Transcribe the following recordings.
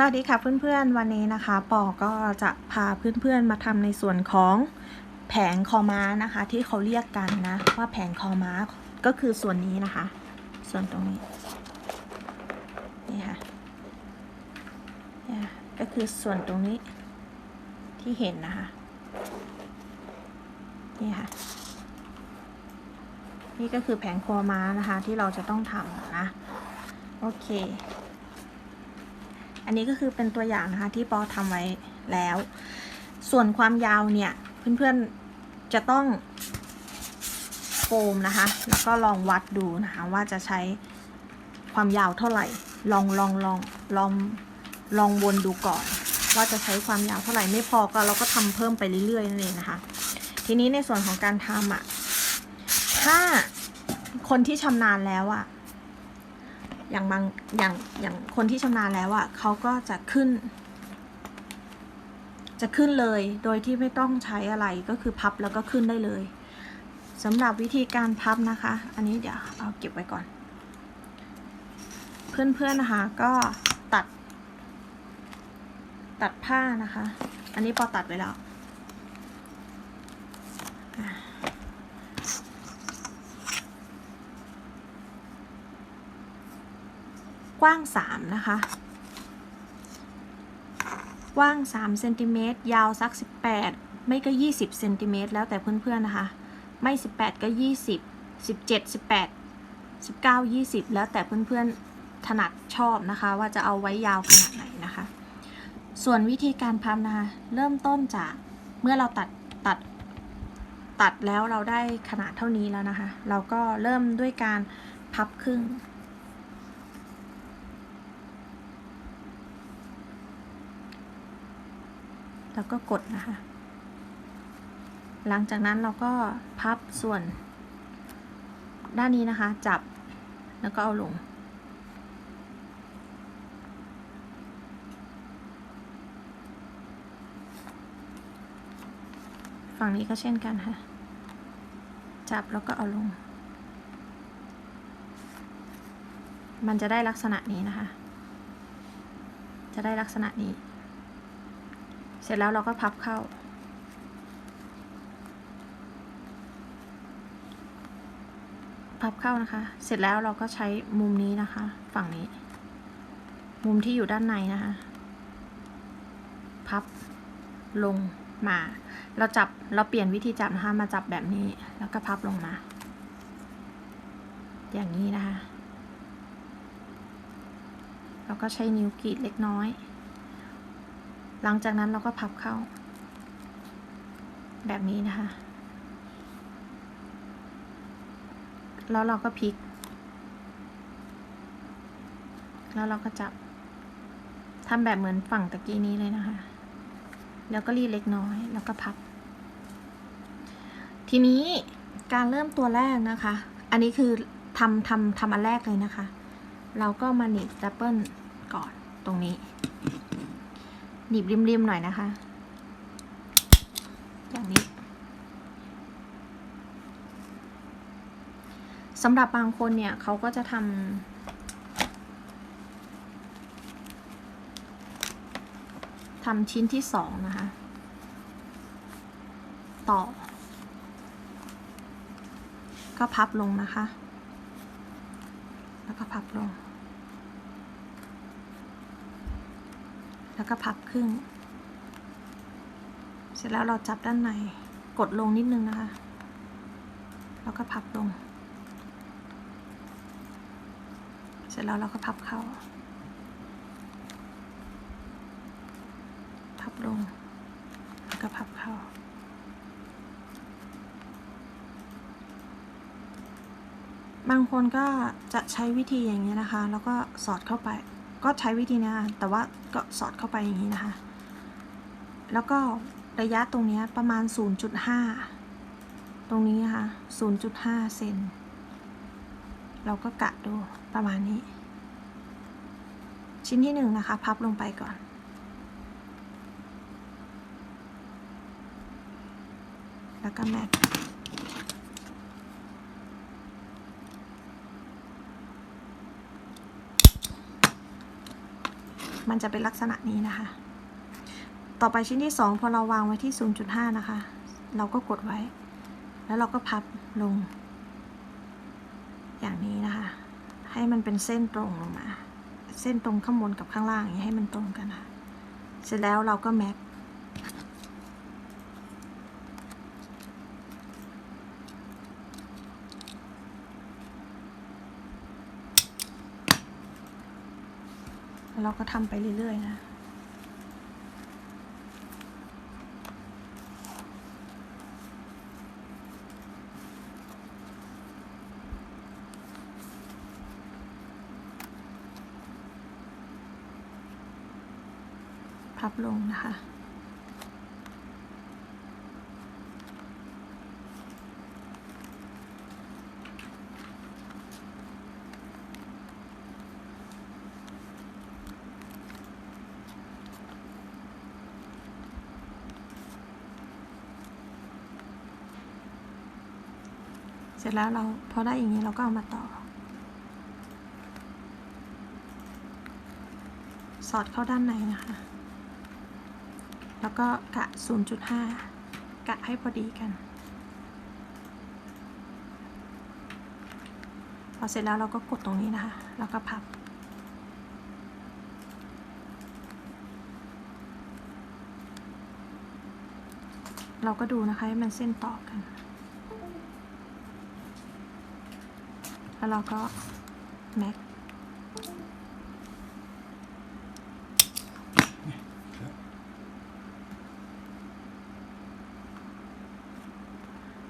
สวัสดีค่ะเพื่อนๆ วันนี้นะคะปอก็จะพาเพื่อนๆมาทำในส่วนของแผงคอม้านะคะ ที่เขาเรียกกันนะ ว่าแผงคอม้าก็คือส่วนนี้นะคะ ส่วนตรงนี้นี่ค่ะนี่ก็คือส่วนตรงนี้ที่เห็นนะคะนี่ค่ะ นี่ก็คือแผงคอม้านะคะที่เราจะต้องทำนะโอเค อันนี้ก็คือเป็นตัวอย่างนะคะที่ปอทำไว้แล้ว ส่วนความยาวเนี่ยเพื่อนๆจะต้องโฟมนะคะ แล้วก็ลองวัดดูนะคะว่าจะใช้ความยาวเท่าไหร่ ลองลองลองลองลองวนดูก่อน ว่าจะใช้ความยาวเท่าไหร่ไม่พอก็เราก็ทำเพิ่มไปเรื่อยๆนั่นเองนะคะ ทีนี้ในส่วนของการทำอะถ้าคนที่ชำนาญแล้วอะ อย่างบางอย่างอย่างคนที่ชำนาญแล้วอะ่ะเขาก็จะขึ้น จะขึ้นเลยโดยที่ไม่ต้องใช้อะไรก็คือพับแล้วก็ขึ้นได้เลยสำหรับวิธีการพับนะคะ อันนี้เดี๋ยวเอาเก็บไว้ก่อน เพื่อนๆนะคะก็ตัด ตัดผ้านะคะ อันนี้ปอตัดไว้แล้ว กว้าง 3 นะคะ กว้าง3เซนติเมตรยาวสัก 18 ไม่ก็ 20เซนติเมตรแล้วแต่เพื่อนๆนะคะ ไม่ 18 ก็ 20 17 18 19 20 แล้วแต่เพื่อนๆถนัดชอบนะคะ ว่าจะเอาไว้ยาวขนาดไหนนะคะ ส่วนวิธีการพับนะคะ เริ่มต้นจากเมื่อเราตัดตัดตัดแล้วเราได้ขนาดเท่านี้แล้วนะคะ เราก็เริ่มด้วยการพับครึ่ง แล้วก็กดนะคะ หลังจากนั้นเราก็พับส่วน ด้านนี้นะคะ จับแล้วก็เอาลง ฝั่งนี้ก็เช่นกันค่ะ จับแล้วก็เอาลง มันจะได้ลักษณะนี้นะคะ จะได้ลักษณะนี้ สร็จแล้วเราก็พับเข้า พับเข้านะคะ เสร็จแล้วเราก็ใช้มุมนี้นะคะ ฝั่งนี้ มุมที่อยู่ด้านในนะคะ พับลงมา เราจับ เราเปลี่ยนวิธีจับนะคะ มาจับแบบนี้ แล้วก็พับลงมา อย่างนี้นะคะ เราก็ใช้นิ้วกรีดเล็กน้อย หลังจากนั้นเราก็พับเข้า แบบนี้นะคะ แล้วเราก็พลิก แล้วเราก็จับทำแบบเหมือนฝั่งตะกี้นี้เลยนะคะ แล้วก็รีดเล็กน้อย แล้วก็พับ ทีนี้การเริ่มตัวแรกนะคะ อันนี้คือทำทำทำอันแรกเลยนะคะ เราก็มาหนีบสเตปเปิลก่อนตรงนี้ หนีบริมๆหน่อยนะคะ อย่างนี้สำหรับบางคนเนี่ยเขาก็จะทำทำชิ้นที่สองนะคะ ต่อ ก็พับลงนะคะ แล้วก็พับลง แล้วก็พับครึ่ง เสร็จแล้วเราจับด้านในกดลงนิดนึงนะคะ แล้วก็พับลง เสร็จแล้วเราก็พับเข้า พับลง แล้วก็พับเข้าบางคนก็จะใช้วิธีอย่างนี้นะคะ แล้วก็สอดเข้าไป ก็ใช้วิธีนี้ค่ะแต่ว่าก็สอดเข้าไปอย่างนี้นะคะ แล้วก็ระยะตรงนี้ประมาณ 0.5 ตรงนี้นะคะ0.5 เซน เราก็กะดูประมาณนี้ ชิ้นที่หนึ่งนะคะ พับลงไปก่อน แล้วก็แมท มันจะเป็นลักษณะนี้นะคะ ต่อไปชิ้นที่สองพอเราวางไว้ที่ 0.5 นะคะ เราก็กดไว้ แล้วเราก็พับลง อย่างนี้นะคะ ให้มันเป็นเส้นตรงลงมา เส้นตรงข้างบนกับข้างล่างอย่างนี้ให้มันตรงกันค่ะ เสร็จแล้วเราก็แม็ก เราก็ทำไปเรื่อย ๆ นะพับลงนะคะ เสร็จแล้วเราพอได้อย่างนี้เราก็เอามาต่อ สอดเข้าด้านในนะคะ แล้วก็กะ 0.5 กะให้พอดีกัน พอเสร็จแล้วเราก็กดตรงนี้นะคะ แล้วก็พับเราก็ดูนะคะให้มันเส้นต่อกัน แล้วเราก็แม็ก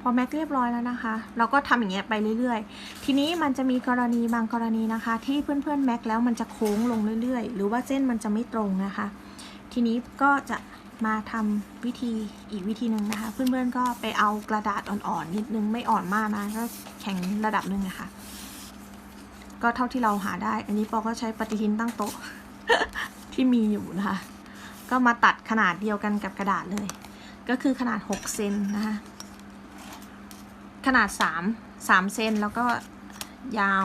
พอแม็กเรียบร้อยแล้วนะคะ เราก็ทำอย่างเงี้ยไปเรื่อยๆ ทีนี้มันจะมีกรณีบางกรณีนะคะ ที่เพื่อนๆแม็กแล้วมันจะโค้งลงเรื่อยๆ หรือว่าเส้นมันจะไม่ตรงนะคะ ทีนี้ก็จะมาทำวิธีอีกวิธีหนึ่งนะคะ เพื่อนๆก็ไปเอากระดาษอ่อนๆนิดนึงไม่อ่อนมากนะก็แข็งระดับหนึ่งนะคะ ก็เท่าที่เราหาได้ อันนี้ปอก็ใช้ปฏิทินตั้งโต๊ะ ที่มีอยู่นะคะ ก็มาตัดขนาดเดียวกันกับกระดาษเลย ก็คือขนาด 6 เซนนะคะ ขนาด 3 3เซนแล้วก็ยาว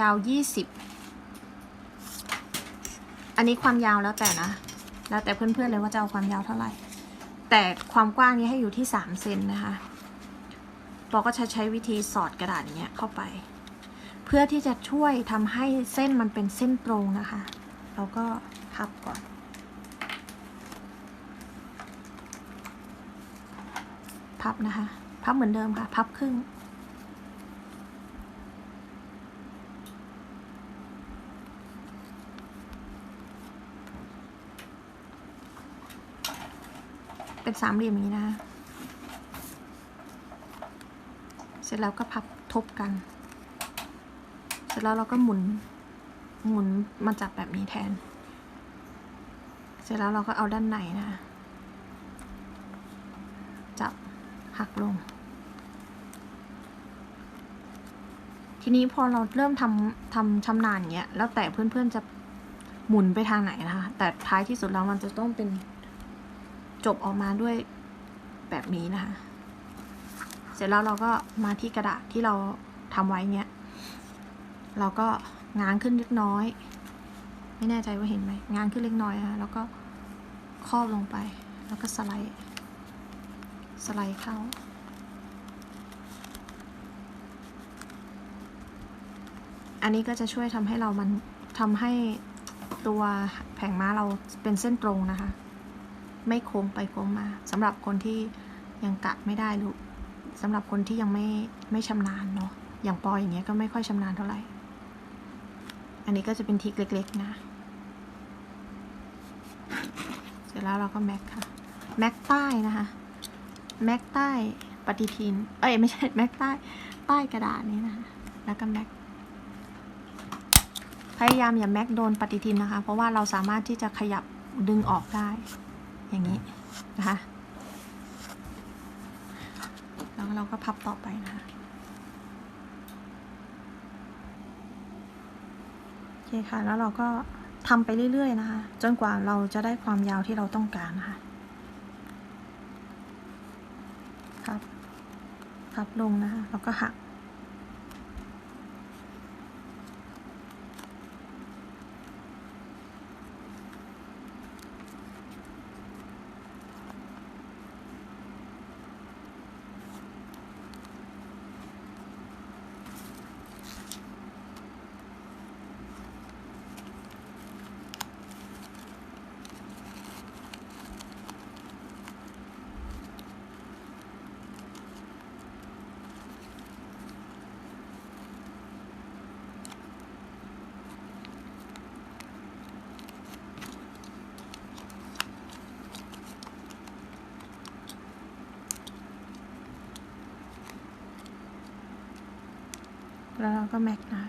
ยาว 20 อันนี้ความยาวแล้วแต่นะ แล้วแต่เพื่อนๆเลยว่าจะเอาความยาวเท่าไหร่ แต่ความกว้างนี้ให้อยู่ที่ 3 เซนนะคะ ปอก็จะใช้วิธีสอดกระดาษเงี้ยเข้าไป เพื่อที่จะช่วยทำให้เส้นมันเป็นเส้นตรงนะคะ เราก็พับก่อน พับนะคะ พับเหมือนเดิมค่ะ พับครึ่งเป็นสามเหลี่ยมอย่างนี้นะคะ เสร็จแล้วก็พับทบกัน เสร็จแล้วเราก็หมุน หมุนมาจับแบบนี้แทน เสร็จแล้วเราก็เอาด้านในนะ จับหักลง ทีนี้พอเราเริ่มทำทำชำนาญเงี้ย แล้วแต่เพื่อนๆจะหมุนไปทางไหนนะคะ แต่ท้ายที่สุดแล้วมันจะต้องเป็นจบออกมาด้วยแบบนี้นะคะ เสร็จแล้วเราก็มาที่กระดาษที่เราทำไว้เนี้ย เราก็ง้างขึ้นเล็กน้อย ไม่แน่ใจว่าเห็นไหมง้างขึ้นเล็กน้อยนะคะแล้วก็ครอบลงไป แล้วก็สไลด์ สไลด์เข้า อันนี้ก็จะช่วยทำให้เรามันทำให้ตัวแผงม้าเราเป็นเส้นตรงนะคะ ไม่โค้งไปโค้งมาสำหรับคนที่ยังกะไม่ได้หรือ สำหรับคนที่ยังไม่ไม่ชำนาญเนาะอย่างปอยอย่างเงี้ยก็ไม่ค่อยชำนาญเท่าไหร่ อันนี้ก็จะเป็นทิกเล็กๆนะ เสร็จแล้วเราก็แม็กค่ะ แม็กใต้นะคะ แม็กใต้ปฏิทิน เอ้ยไม่ใช่แม็กใต้ใต้กระดาษนี้นะคะ แล้วก็แม็ก พยายามอย่าแม็กโดนปฏิทินนะคะ เพราะว่าเราสามารถที่จะขยับดึงออกได้ อย่างนี้นะคะ แล้วเราก็พับต่อไปนะคะโอเคค่ะ แล้วเราก็ทำไปเรื่อย ๆ นะคะ จนกว่าเราจะได้ความยาวที่เราต้องการนะคะพับพับลงนะคะแล้วก็หัก แล้วเราก็แม็กนะ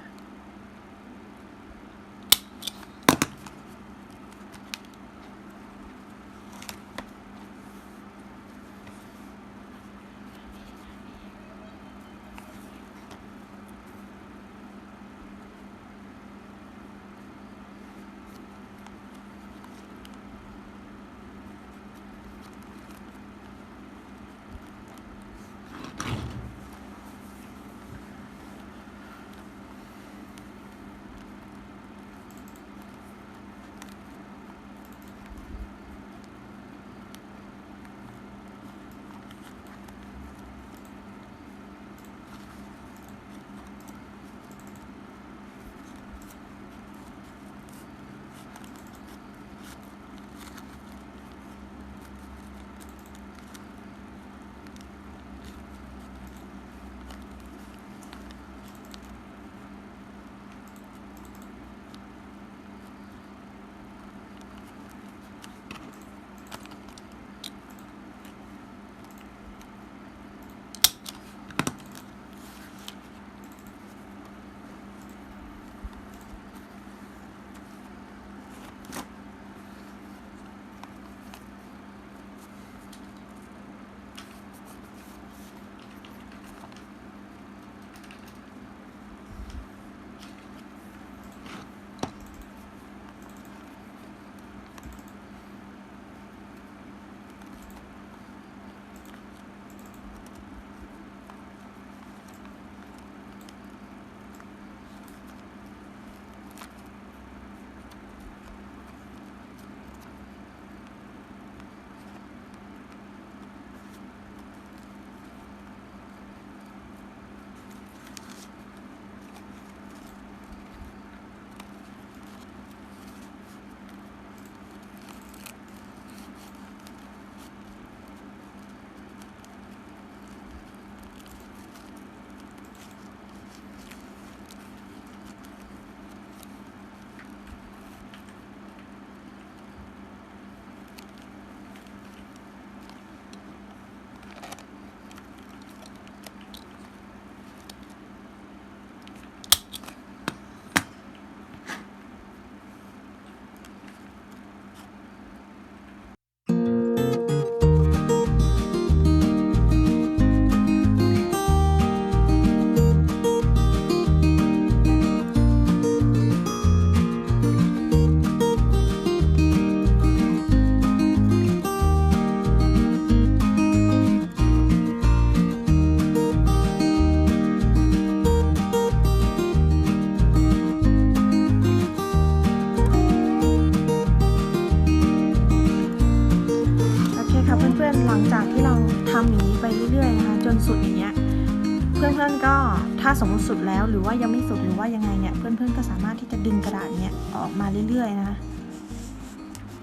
สุดแล้วหรือว่ายังไม่สุดหรือว่ายังไงเนี่ยเพื่อนๆก็สามารถที่จะดึงกระดาษเนี้ยออกมาเรื่อยๆนะคะ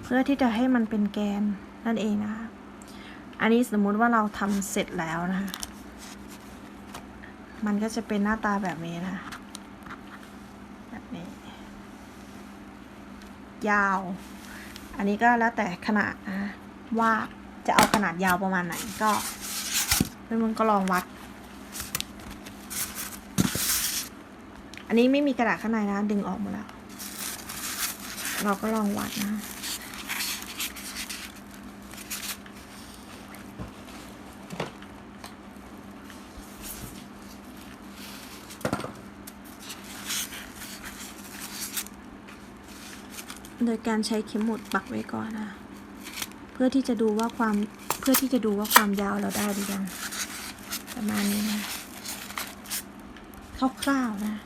เพื่อที่จะให้มันเป็นแกนนั่นเองนะคะอันนี้สมมุติว่าเราทำเสร็จแล้วนะคะ มันก็จะเป็นหน้าตาแบบนี้นะคะแบบนี้ ยาว อันนี้ก็แล้วแต่ขนาดนะว่าจะเอาขนาดยาวประมาณไหนก็เพื่อนๆก็ลองวัด อันนี้ไม่มีกระดาษข้างในนะ ดึงออกหมาแล้ว เราก็ลองวัดนะ โดยการใช้เข็มหมุดปักไว้ก่อนนะ เพื่อที่จะดูว่าความเพื่อที่จะดูว่าความยาวเราได้หรือยัง ประมาณนี้นะคร่าวๆนะ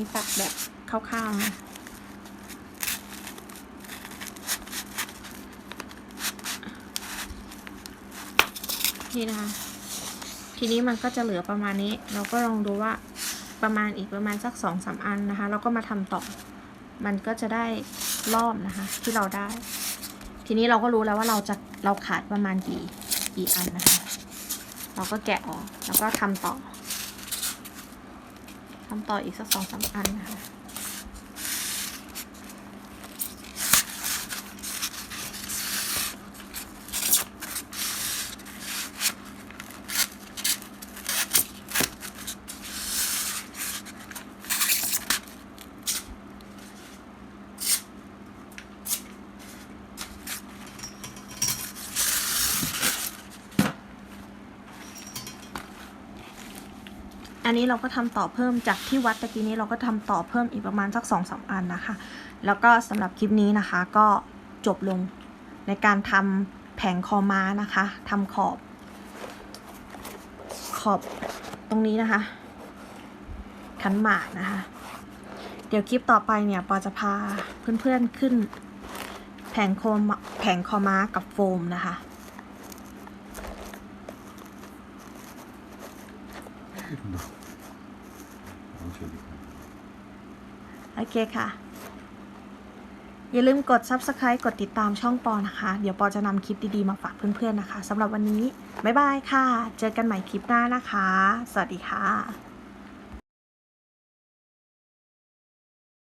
ี้ตัดแบบคร่าวๆนะนี่นะคะ ทีนี้มันก็จะเหลือประมาณนี้ เราก็ลองดูว่าประมาณอีกประมาณสักสองสาอันนะคะ เราก็มาทำต่อ มันก็จะได้รอบนะคะ ที่เราได้ ทีนี้เราก็รู้แล้วว่าเราจะเราขาดประมาณกี่กี่อันนะคะ เราก็แกะออกแล้วก็ทำต่อ ทำต่ออีกสักสองสามอันนะคะ อันนี้เราก็ทำต่อเพิ่มจากที่วัดตะกี้นี้เราก็ทำต่อเพิ่มอีกประมาณสักสองสามอันนะคะ แล้วก็สำหรับคลิปนี้นะคะก็จบลงในการทำแผงคอม้านะคะทำขอบ ขอบตรงนี้นะคะ ขันหมากนะคะ เดี๋ยวคลิปต่อไปเนี่ยปอจะพาเพื่อนๆขึ้น แผงโคมแผงคอม้ากับโฟมนะคะ Entschuldigung. โอ เคค่ะ อย่าลืมกด subscribe กดติดตามช่องปอนะคะ เดี๋ยวปอจะนำคลิปดี ๆ มาฝากเพื่อน ๆ นะคะสำหรับวันนี้ บ๊ายบายค่ะ เจอกันใหม่คลิปหน้านะคะ สวัสดีค่ะ